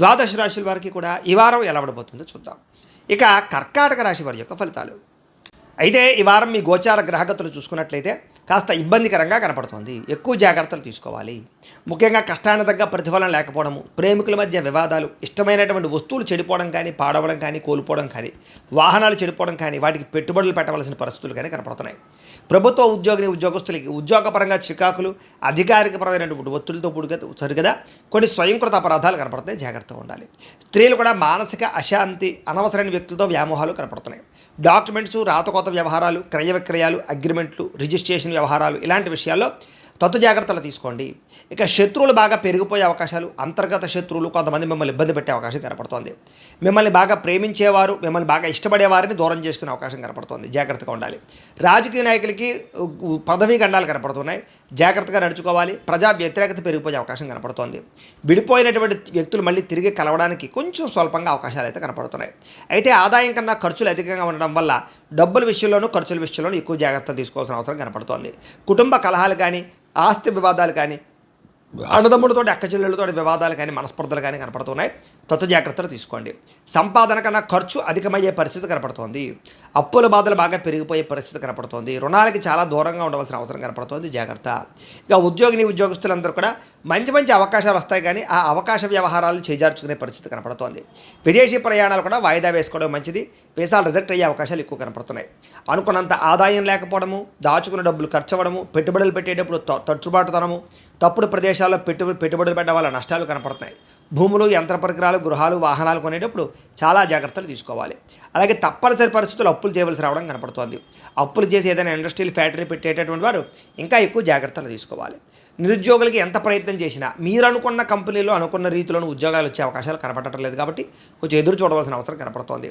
ద్వాదశ రాశుల వారికి కూడా ఈ వారం ఎలా ఉండబోతుందో చూద్దాం. ఇక కర్కాటక రాశి వారి యొక్క ఫలితాలు. అయితే ఈ వారం మీ గోచార గ్రహగతులు చూసుకున్నట్లయితే కాస్త ఇబ్బందికరంగా కనపడుతోంది. ఎక్కువ జాగ్రత్తలు తీసుకోవాలి. ముఖ్యంగా కష్టానికి తగ్గ ప్రతిఫలం లేకపోవడము ప్రేమికుల మధ్య వివాదాలు ఇష్టమైనటువంటి వస్తువులు చెడిపోవడం కానీ పాడవడం కానీ కోల్పోవడం కానీ వాహనాలు చెడిపోవడం కానీ వాటికి పెట్టుబడులు పెట్టవలసిన పరిస్థితులు కానీ కనపడుతున్నాయి. ప్రభుత్వ ఉద్యోగిని ఉద్యోగస్తులకి ఉద్యోగపరంగా చికాకులు అధికారికపరమైనటువంటి ఒత్తిడితో పుడుక సరిగదా కొన్ని స్వయంకృత అపరాధాలు కనపడుతున్నాయి. జాగ్రత్తగా ఉండాలి. స్త్రీలు కూడా మానసిక అశాంతి అనవసరమైన వ్యక్తులతో వ్యామోహాలు కనపడుతున్నాయి. డాక్యుమెంట్స్ రాతకోత వ్యవహారాలు క్రయ విక్రయాలు అగ్రిమెంట్లు రిజిస్ట్రేషన్ వ్యవహారాలు ఇలాంటి విషయాల్లో తత్తు జాగ్రత్తలు తీసుకోండి. ఇక శత్రువులు బాగా పెరిగిపోయే అవకాశాలు అంతర్గత శత్రువులు కొంతమంది మిమ్మల్ని ఇబ్బంది పెట్టే అవకాశం కనపడుతోంది. మిమ్మల్ని బాగా ప్రేమించేవారు మిమ్మల్ని బాగా ఇష్టపడే వారిని దూరం చేసుకునే అవకాశం కనపడుతోంది. జాగ్రత్తగా ఉండాలి. రాజకీయ నాయకులకి పదవీ గండాలు కనపడుతున్నాయి. జాగ్రత్తగా నడుచుకోవాలి. ప్రజా వ్యతిరేకత పెరిగిపోయే అవకాశం కనపడుతోంది. విడిపోయినటువంటి వ్యక్తులు మళ్ళీ తిరిగి కలవడానికి కొంచెం స్వల్పంగా అవకాశాలు అయితే కనపడుతున్నాయి. అయితే ఆదాయం కన్నా ఖర్చులు అధికంగా ఉండడం వల్ల డబ్బుల విషయంలోనూ ఖర్చుల విషయంలోనూ ఎక్కువ జాగ్రత్తలు తీసుకోవాల్సిన అవసరం కనపడుతోంది. కుటుంబ కలహాలు కానీ ఆస్తి వివాదాలు కానీ అన్నదమ్ములతోటి అక్క చెల్లెళ్ళతో వివాదాలు కానీ మనస్పర్ధలు కానీ కనపడుతున్నాయి. తత్వ జాగ్రత్తలు తీసుకోండి. సంపాదన కన్నా ఖర్చు అధికమయ్యే పరిస్థితి కనపడుతోంది. అప్పుల బాధలు బాగా పెరిగిపోయే పరిస్థితి కనపడుతోంది. రుణాలకి చాలా దూరంగా ఉండవలసిన అవసరం కనపడుతోంది. జాగ్రత్త. ఇక ఉద్యోగిని ఉద్యోగస్తులందరూ కూడా మంచి మంచి అవకాశాలు వస్తాయి కానీ ఆ అవకాశ వ్యవహారాలు చేజార్చుకునే పరిస్థితి కనపడుతోంది. విదేశీ ప్రయాణాలు కూడా వాయిదా వేసుకోవడం మంచిది. వీసాలు రిజెక్ట్ అయ్యే అవకాశాలు ఎక్కువ కనపడుతున్నాయి. అనుకున్నంత ఆదాయం లేకపోవడము దాచుకున్న డబ్బులు ఖర్చు అవ్వడము పెట్టుబడులు పెట్టేటప్పుడు త- తట్టుబాటుతనము తప్పుడు ప్రదేశాల్లో పెట్టుబడి పెట్టుబడులు పెట్టడం వల్ల నష్టాలు కనపడుతున్నాయి. భూములు యంత్ర పరికరాలు గృహాలు వాహనాలు కొనేటప్పుడు చాలా జాగ్రత్తలు తీసుకోవాలి. అలాగే తప్పనిసరి పరిస్థితులు అప్పులు చేయవలసి రావడం కనపడుతోంది. అప్పులు చేసి ఏదైనా ఇండస్ట్రియల్ ఫ్యాక్టరీ పెట్టేటటువంటి వారు ఇంకా ఎక్కువ జాగ్రత్తలు తీసుకోవాలి. నిరుద్యోగులకి ఎంత ప్రయత్నం చేసినా మీరు అనుకున్న కంపెనీలో అనుకున్న రీతిలోని ఉద్యోగాలు వచ్చే అవకాశాలు కనపడటం లేదు కాబట్టి కొంచెం ఎదురు చూడవలసిన అవసరం కనపడుతోంది.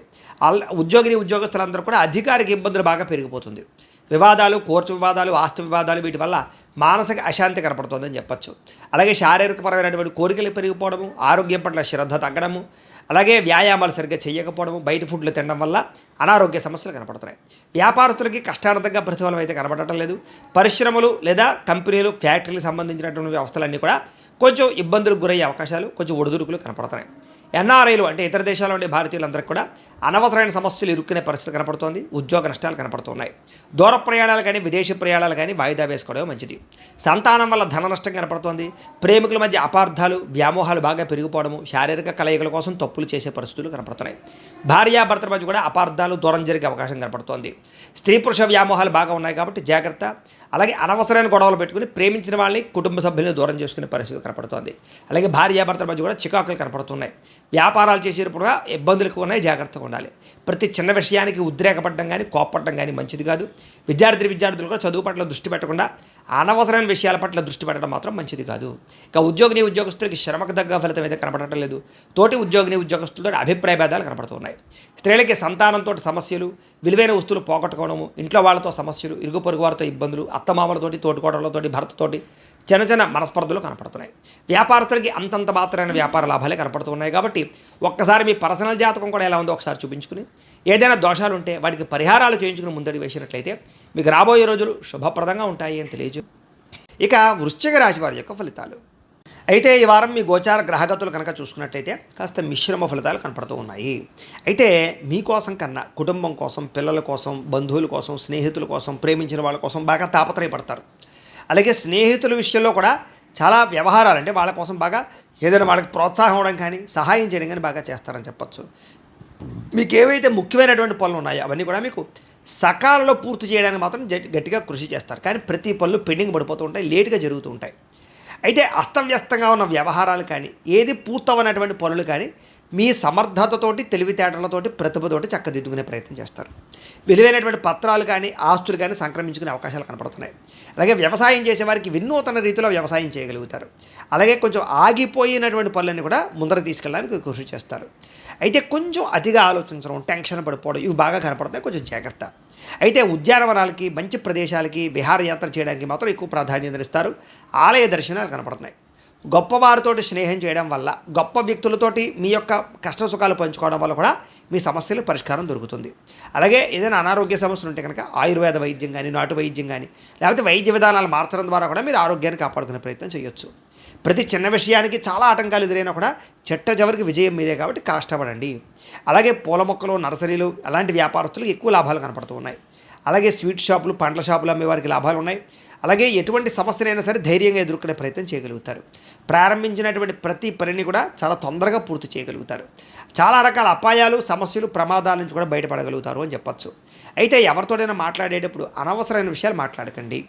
అల్ ఉద్యోగిని ఉద్యోగస్తులందరూ కూడా అధికారిక ఇబ్బందులు బాగా పెరిగిపోతుంది. వివాదాలు కోర్టు వివాదాలు ఆస్తి వివాదాలు వీటి వల్ల మానసిక అశాంతి కనపడుతుందని చెప్పొచ్చు. అలాగే శారీరకపరమైనటువంటి కోరికలు పెరిగిపోవడము ఆరోగ్యం పట్ల శ్రద్ధ తగ్గడము అలాగే వ్యాయామాలు సరిగ్గా చేయకపోవడము బయట ఫుడ్లు తినడం వల్ల అనారోగ్య సమస్యలు కనపడుతున్నాయి. వ్యాపారస్తులకి కష్టార్థంగా ప్రతిఫలం అయితే కనపడటం లేదు. పరిశ్రమలు లేదా కంపెనీలు ఫ్యాక్టరీలకు సంబంధించినటువంటి వ్యవస్థలన్నీ కూడా కొంచెం ఇబ్బందులకు గురయ్యే అవకాశాలు కొంచెం ఒడిదుడుకులు కనపడుతున్నాయి. ఎన్ఆర్ఐలు అంటే ఇతర దేశాల్లో ఉండే భారతీయులందరికీ కూడా అనవసరమైన సమస్యలు ఇరుక్కునే పరిస్థితి కనపడుతోంది ఉద్యోగ నష్టాలు కనపడుతున్నాయి. దూర ప్రయాణాలు కానీ విదేశీ ప్రయాణాలు కానీ వాయిదా వేసుకోవడం మంచిది. సంతానం వల్ల ధన నష్టం కనపడుతోంది. ప్రేమికుల మధ్య అపార్థాలు వ్యామోహాలు బాగా పెరిగిపోవడము శారీరక కలయికల కోసం తప్పులు చేసే పరిస్థితులు కనపడుతున్నాయి. భార్యాభర్తల మధ్య కూడా అపార్థాలు దూరం జరిగే అవకాశం కనపడుతోంది. స్త్రీ పురుష వ్యామోహాలు బాగా ఉన్నాయి కాబట్టి జాగ్రత్త. అలాగే అనవసరమైన గొడవలు పెట్టుకుని ప్రేమించిన వాళ్ళని కుటుంబ సభ్యులను దూరం చేసుకునే పరిస్థితి కనపడుతోంది. అలాగే భార్యాభర్తల మధ్య కూడా చికాకులు కనపడుతున్నాయి. వ్యాపారాలు చేసేటప్పుడు ఇబ్బందులకు ఇబ్బందులు ఎక్కువ ఉన్నాయి జాగ్రత్తగా ఉండాలి. ప్రతి చిన్న విషయానికి ఉద్రేకపడడం కానీ కోప్పడడం కానీ మంచిది కాదు. విద్యార్థి విద్యార్థులు కూడా చదువు పట్ల దృష్టి పెట్టకుండా అనవసరమైన విషయాల పట్ల దృష్టి పెట్టడం మాత్రం మంచిది కాదు. ఇక ఉద్యోగిని ఉద్యోగస్తులకి శ్రమకు తగ్గ ఫలితం అయితే కనపడటం లేదు. తోటి ఉద్యోగిని ఉద్యోగస్తులతో అభిప్రాయ భేదాలు కనపడుతున్నాయి. స్త్రీలకి సంతానంతో సమస్యలు విలువైన వస్తువులు పోగొట్టుకోవడము ఇంట్లో వాళ్ళతో సమస్యలు ఇరుగు పొరుగు వారితో ఇబ్బందులు అత్తమామలతోటి తోటికోడలతోటి భర్తతోటి చిన్న చిన్న మనస్పర్ధలు కనపడుతున్నాయి. వ్యాపారస్తులకి అంతంత మాత్రమైన వ్యాపార లాభాలే కనపడుతున్నాయి కాబట్టి ఒక్కసారి మీ పర్సనల్ జాతకం కూడా ఎలా ఉందో ఒకసారి చూపించుకుని ఏదైనా దోషాలు ఉంటే వాటికి పరిహారాలు చేయించుకుని ముందడి వేసినట్లయితే మీకు రాబోయే రోజులు శుభప్రదంగా ఉంటాయి అని తెలియజు ఇక వృశ్చిక రాశి వారి యొక్క ఫలితాలు. అయితే ఈ వారం మీ గోచార గ్రహగతులు కనుక చూసుకున్నట్టయితే కాస్త మిశ్రమ ఫలితాలు కనపడుతూ ఉన్నాయి. అయితే మీకోసం కన్నా కుటుంబం కోసం పిల్లల కోసం బంధువుల కోసం స్నేహితుల కోసం ప్రేమించిన వాళ్ళ కోసం బాగా తాపత్రయపడతారు. అలాగే స్నేహితుల విషయంలో కూడా చాలా వ్యవహారాలు అంటే వాళ్ళ కోసం బాగా ఏదైనా వాళ్ళకి ప్రోత్సాహం ఇవ్వడం కానీ సహాయం చేయడం కానీ బాగా చేస్తారని చెప్పచ్చు. మీకు ఏవైతే ముఖ్యమైనటువంటి పనులు ఉన్నాయో అవన్నీ కూడా మీకు సకాలంలో పూర్తి చేయడానికి మాత్రం గట్టిగా కృషి చేస్తారు. కానీ ప్రతి పనులు పెండింగ్ పడిపోతూ ఉంటాయి లేట్గా జరుగుతూ ఉంటాయి. అయితే అస్తవ్యస్తంగా ఉన్న వ్యవహారాలు కానీ ఏది పూర్తవనటువంటి పనులు కానీ మీ సమర్థతతోటి తెలివితేటలతోటి ప్రతిభతోటి చక్కదిద్దుకునే ప్రయత్నం చేస్తారు. విలువైనటువంటి పత్రాలు కానీ ఆస్తులు కానీ సంక్రమించుకునే అవకాశాలు కనపడుతున్నాయి. అలాగే వ్యవసాయం చేసే వారికి వినూతన రీతిలో వ్యవసాయం చేయగలుగుతారు. అలాగే కొంచెం ఆగిపోయినటువంటి పనులన్నీ కూడా ముందర తీసుకెళ్ళడానికి కృషి చేస్తారు. అయితే కొంచెం అతిగా ఆలోచించడం టెన్షన్ పడిపోవడం ఇవి బాగా కనపడతాయి కొంచెం జాగ్రత్త. అయితే ఉద్యానవనాలకి మంచి ప్రదేశాలకి విహారయాత్ర చేయడానికి మాత్రం ఎక్కువ ప్రాధాన్యత ఇస్తారు ఆలయ దర్శనాలు కనపడుతున్నాయి. గొప్పవారితోటి స్నేహం చేయడం వల్ల గొప్ప వ్యక్తులతోటి మీ యొక్క కష్ట సుఖాలు పంచుకోవడం వల్ల కూడా మీ సమస్యలు పరిష్కారం దొరుకుతుంది. అలాగే ఏదైనా అనారోగ్య సమస్యలు ఉంటే కనుక ఆయుర్వేద వైద్యం కానీ నాటు వైద్యం కానీ లేకపోతే వైద్య విధానాలు మార్చడం ద్వారా కూడా మీరు ఆరోగ్యాన్ని కాపాడుకునే ప్రయత్నం చేయొచ్చు. ప్రతి చిన్న విషయానికి చాలా ఆటంకాలు ఎదురైనా కూడా చెట్ట చివరికి విజయం మీదే కాబట్టి కష్టపడండి. అలాగే పూల మొక్కలు నర్సరీలు అలాంటి వ్యాపారస్తులకు ఎక్కువ లాభాలు కనపడుతూ ఉన్నాయి. అలాగే స్వీట్ షాపులు పండ్ల షాపులు అమ్మే వారికి లాభాలు ఉన్నాయి. అలాగే ఎటువంటి సమస్యనైనా సరే ధైర్యంగా ఎదుర్కొనే ప్రయత్నం చేయగలుగుతారు. ప్రారంభించినటువంటి ప్రతి పనిని కూడా చాలా తొందరగా పూర్తి చేయగలుగుతారు. చాలా రకాల అపాయాలు సమస్యలు ప్రమాదాల నుంచి కూడా బయటపడగలుగుతారు అని చెప్పచ్చు. అయితే ఎవరితోనైనా మాట్లాడేటప్పుడు అనవసరమైన విషయాలు మాట్లాడకండి.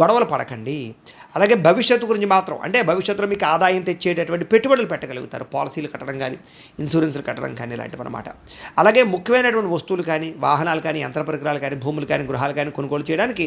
గొడవలు పడకండి. అలాగే భవిష్యత్తు గురించి మాత్రం అంటే భవిష్యత్తులో మీకు ఆదాయం తెచ్చేటటువంటి పెట్టుబడులు పెట్టగలుగుతారు. పాలసీలు కట్టడం కానీ ఇన్సూరెన్స్లు కట్టడం కానీ ఇలాంటివి అనమాట అలాగే ముఖ్యమైనటువంటి వస్తువులు కానీ వాహనాలు కానీ యంత్ర పరికరాలు కానీ భూములు కానీ గృహాలు కానీ కొనుగోలు చేయడానికి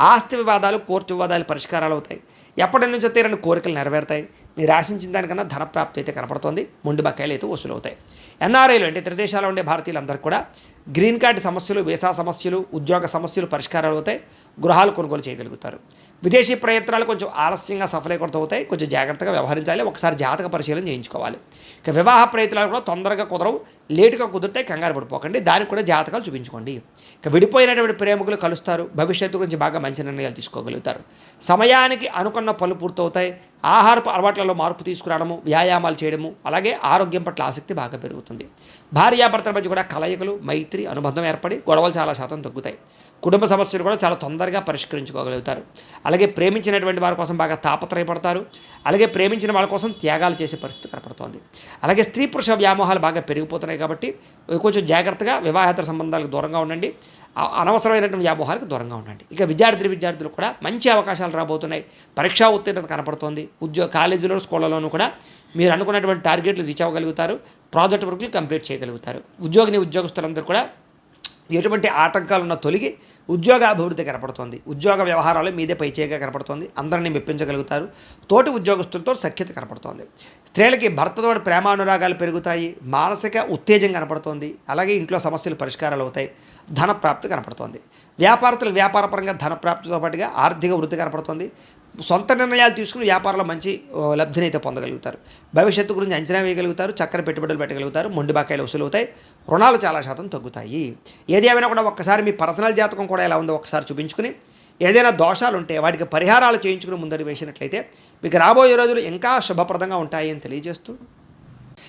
ఆస్తి వివాదాలు కోర్టు వివాదాలు పరిష్కారాలు అవుతాయి. ఎప్పటి నుంచో తీరని కోరికలు నెరవేరుతాయి. మీరు ఆశించిన దానికన్నా ధనప్రాప్తి అయితే కనపడుతోంది. ముండి బకాయిలు అయితే వసూలు అవుతాయి ఎన్ఆర్ఐలు అంటే ఇతర దేశాల్లో ఉండే భారతీయులందరూ కూడా గ్రీన్ కార్డు సమస్యలు వీసా సమస్యలు ఉద్యోగ సమస్యలు పరిష్కారాలు అవుతాయి. గృహాలు కొనుగోలు చేయగలుగుతారు. విదేశీ ప్రయత్నాలు కొంచెం ఆలస్యంగా సఫలీకృతం అవుతాయి. కొంచెం జాగ్రత్తగా వ్యవహరించాలి. ఒకసారి జాతక పరిశీలన చేయించుకోవాలి. ఇక వివాహ ప్రయత్నాలు కూడా తొందరగా కుదరవు. లేటుగా కుదిరితే కంగారు పడిపోకండి. దానికి కూడా జాతకాలు చూపించుకోండి. ఇక విడిపోయినటువంటి ప్రేమికులు కలుస్తారు. భవిష్యత్తు గురించి బాగా మంచి నిర్ణయాలు తీసుకోగలుగుతారు. సమయానికి అనుకున్న పనులు పూర్తవుతాయి. ఆహారపు అలవాట్లలో మార్పు తీసుకురావడము వ్యాయామాలు చేయడము అలాగే ఆరోగ్యం పట్ల ఆసక్తి బాగా పెరుగుతుంది. భార్యాభర్తల మధ్య కూడా కలయికలు మైత్రి అనుబంధం ఏర్పడి గొడవలు చాలా శాతం తగ్గుతాయి. కుటుంబ సమస్యలు కూడా చాలా తొందరగా పరిష్కరించుకోగలుగుతారు. అలాగే ప్రేమించినటువంటి వారి కోసం బాగా తాపత్రయపడతారు. అలాగే ప్రేమించిన వాళ్ళ కోసం త్యాగాలు చేసే పరిస్థితి కనపడుతోంది. అలాగే స్త్రీ పురుష వ్యామోహాలు బాగా పెరిగిపోతున్నాయి కాబట్టి కొంచెం జాగ్రత్తగా వివాహేతర సంబంధాలకు దూరంగా ఉండండి. అనవసరమైనటువంటి వ్యామోహాలకు దూరంగా ఉండండి. ఇక విద్యార్థి విద్యార్థులు కూడా మంచి అవకాశాలు రాబోతున్నాయి. పరీక్షా ఉత్తీర్ణత కనపడుతోంది. ఉద్యోగ కాలేజీలో స్కూళ్ళలోనూ కూడా మీరు అనుకున్నటువంటి టార్గెట్లు రీచ్ అవ్వగలుగుతారు. ప్రాజెక్ట్ వర్క్లు కంప్లీట్ చేయగలుగుతారు. ఉద్యోగిని ఉద్యోగస్తులందరూ కూడా ఎటువంటి ఆటంకాలు ఉన్న తొలగి ఉద్యోగ అభివృద్ధి కనపడుతోంది. ఉద్యోగ వ్యవహారాలు మీదే పైచేయగా కనపడుతోంది. అందరినీ మెప్పించగలుగుతారు. తోటి ఉద్యోగస్తులతో సఖ్యత కనపడుతోంది. స్త్రీలకి భర్తతో ప్రేమానురాగాలు పెరుగుతాయి. మానసిక ఉత్తేజం కనపడుతోంది. అలాగే ఇంట్లో సమస్యలు పరిష్కారాలు అవుతాయి. ధన ప్రాప్తి కనపడుతోంది. వ్యాపారస్తులు వ్యాపారపరంగా ధన ప్రాప్తితో పాటుగా ఆర్థిక వృద్ధి కనపడుతోంది. సొంత నిర్ణయాలు తీసుకుని వ్యాపారంలో మంచి ఓ, లబ్ధిని అయితే పొందగలుగుతారు. భవిష్యత్తు గురించి అంచనా వేయగలుగుతారు చక్కని పెట్టుబడులు పెట్టగలుగుతారు మొండి బాకాయలు వసూలు అవుతాయి రుణాలు చాలా శాతం తగ్గుతాయి. ఏది ఏమైనా కూడా ఒక్కసారి మీ పర్సనల్ జాతకం కూడా ఎలా ఉందో ఒకసారి చూపించుకుని ఏదైనా దోషాలు ఉంటే వాటికి పరిహారాలు చేయించుకుని ముందడి వేసినట్లయితే మీకు రాబోయే రోజులు ఇంకా శుభప్రదంగా ఉంటాయి అని తెలియజేస్తూ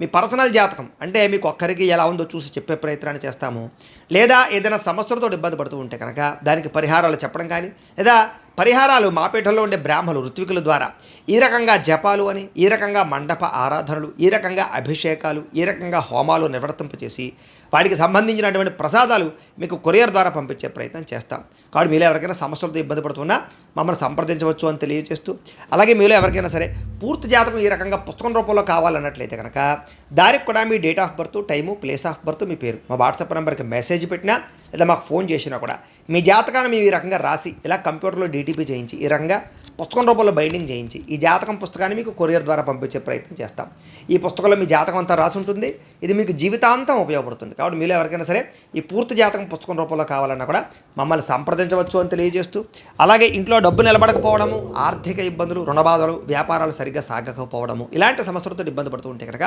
మీ పర్సనల్ జాతకం. అంటే మీకు ఒక్కరికి ఎలా ఉందో చూసి చెప్పే ప్రయత్నాన్ని చేస్తాము. లేదా ఏదైనా సమస్యలతో ఇబ్బంది పడుతూ ఉంటే కనుక దానికి పరిహారాలు చెప్పడం కానీ లేదా పరిహారాలు మాపేటలో ఉండే బ్రాహ్మలు ఋత్వికుల ద్వారా. ఈ రకంగా జపాలు అని ఈ రకంగా మండప ఆరాధనలు ఈ రకంగా అభిషేకాలు ఈ రకంగా హోమాలు నిర్వర్తింపచేసి వాటికి సంబంధించినటువంటి ప్రసాదాలు మీకు కొరియర్ ద్వారా పంపించే ప్రయత్నం చేస్తాం. కాబట్టి మీలో ఎవరికైనా సమస్యలతో ఇబ్బంది పడుతున్నా మమ్మల్ని సంప్రదించవచ్చు అని తెలియజేస్తూ అలాగే మీలో ఎవరికైనా సరే పూర్తి జాతకం ఈ రకంగా పుస్తకం రూపంలో కావాలన్నట్లయితే కనుక దానికి కూడా మీ date of birth time place of birth మీ పేరు. మా వాట్సాప్ నెంబర్కి మెసేజ్ పెట్టినా లేదా మాకు ఫోన్ చేసినా కూడా మీ జాతకాన్ని మేము ఈ రకంగా రాసి ఇలా కంప్యూటర్లో డీటీపీ చేయించి ఈ రకంగా పుస్తకం రూపంలో బైండింగ్ చేయించి ఈ జాతకం పుస్తకాన్ని మీకు కొరియర్ ద్వారా పంపించే ప్రయత్నం చేస్తాం. ఈ పుస్తకంలో మీ జాతకం అంతా రాసి ఉంటుంది. ఇది మీకు జీవితాంతం ఉపయోగపడుతుంది. కాబట్టి మీలో ఎవరికైనా సరే ఈ పూర్తి జాతకం పుస్తకం రూపంలో కావాలన్నా కూడా మమ్మల్ని సంప్రదించవచ్చు అని తెలియజేస్తూ అలాగే ఇంట్లో డబ్బు నిలబడకపోవడము ఆర్థిక ఇబ్బందులు రుణబాధలు వ్యాపారాలు సరిగ్గా సాగకపోవడము ఇలాంటి సమస్యలతో ఇబ్బంది పడుతూ ఉంటే కనుక